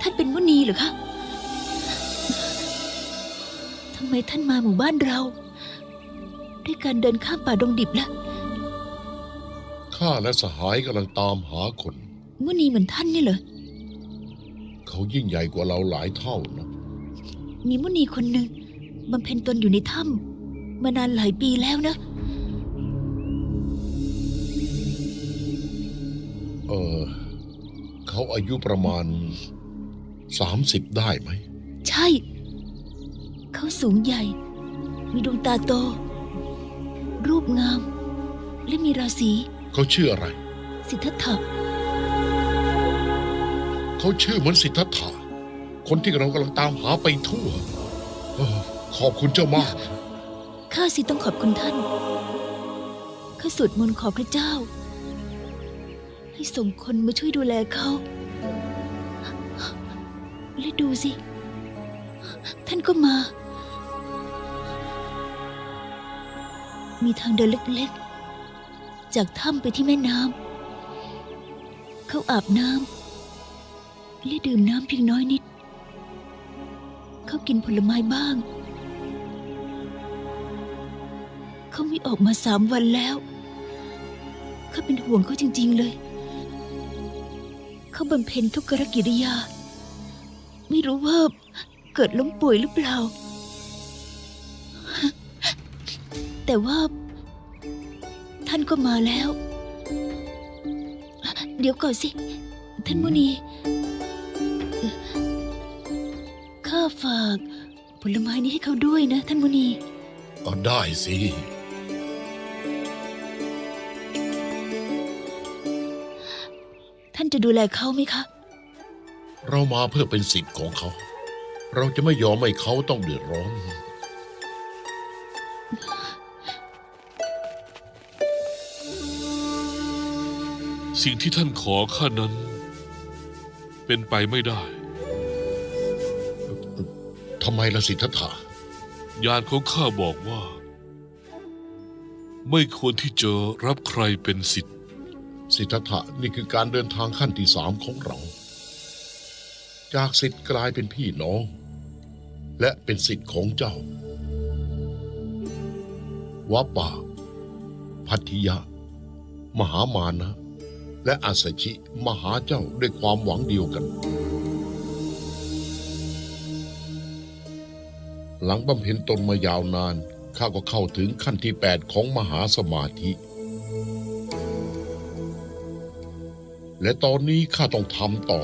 ท่านเป็นมุนีเหรือคะทำไมท่านมาหมู่บ้านเรา ด้วยการเดินข้ามป่าดงดิบล่ะข้าและสหายกำลังตามหาคน มุนีเหมือนท่านนี่เหรอ เขายิ่งใหญ่กว่าเราหลายเท่านะ มีมุนีคนหนึ่งบำเพ็ญตนอยู่ในถ้ำมานานหลายปีแล้วนะ เออ เขาอายุประมาณ สามสิบได้ไหม ใช่ เขาสูงใหญ่ มีดวงตาโต รูปงาม และมีราศี เขาชื่ออะไร สิทธัตถะเขาชื่อเหมือนสิทธัตถะคนที่เรากำลังตามหาไปทั่วเออขอบคุณเจ้ามาก ข้าสิต้องขอบคุณท่าน ข้าสวดมนต์ขอพระเจ้า ให้ส่งคนมาช่วยดูแลเขา และดูสิ ท่านก็มา มีทางเดินเล็กๆ จากถ้ำไปที่แม่น้ำ เขาอาบน้ำและดื่มน้ำเพียงน้อยนิด เขากินผลไม้บ้าง เขาไม่ออกมาสามวันแล้ว เขาเป็นห่วงเขาจริงๆเลย เขาบำเพ็ญทุกขกิริยา ไม่รู้ว่าเกิดล้มป่วยหรือเปล่า แต่ว่า ท่านก็มาแล้ว เดี๋ยวก่อนสิ ท่านมุนีเอ่อข้าฝาก ผลไม้นี้ให้เขาด้วยนะ ท่านมุนีก็ได้สิท่านจะดูแลเขาไหมคะ เรามาเพื่อเป็นสิทธิ์ของเขา เราจะไม่ยอมให้เขาต้องเดือดร้อน สิ่งที่ท่านขอข้านั้น เป็นไปไม่ได้ ทำไมล่ะสิทธัตถะญาณของข้าบอกว่า ไม่ควรที่จะรับใครเป็นสิทธิ์ สิทธัตถะนี่คือการเดินทางขั้นที่สามของเรา จากสิทธิ์กลายเป็นพี่น้อง และเป็นสิทธิ์ของเจ้าวัปปาพัทธิยะ มหามานะ และอาสชิมาหาเจ้าด้วยความหวังเดียวกัน หลังบำเพ็ญตนมายาวนาน ข้าก็เข้าถึงขั้นที่แปดของมหาสมาธิ และตอนนี้ข้าต้องทำต่อ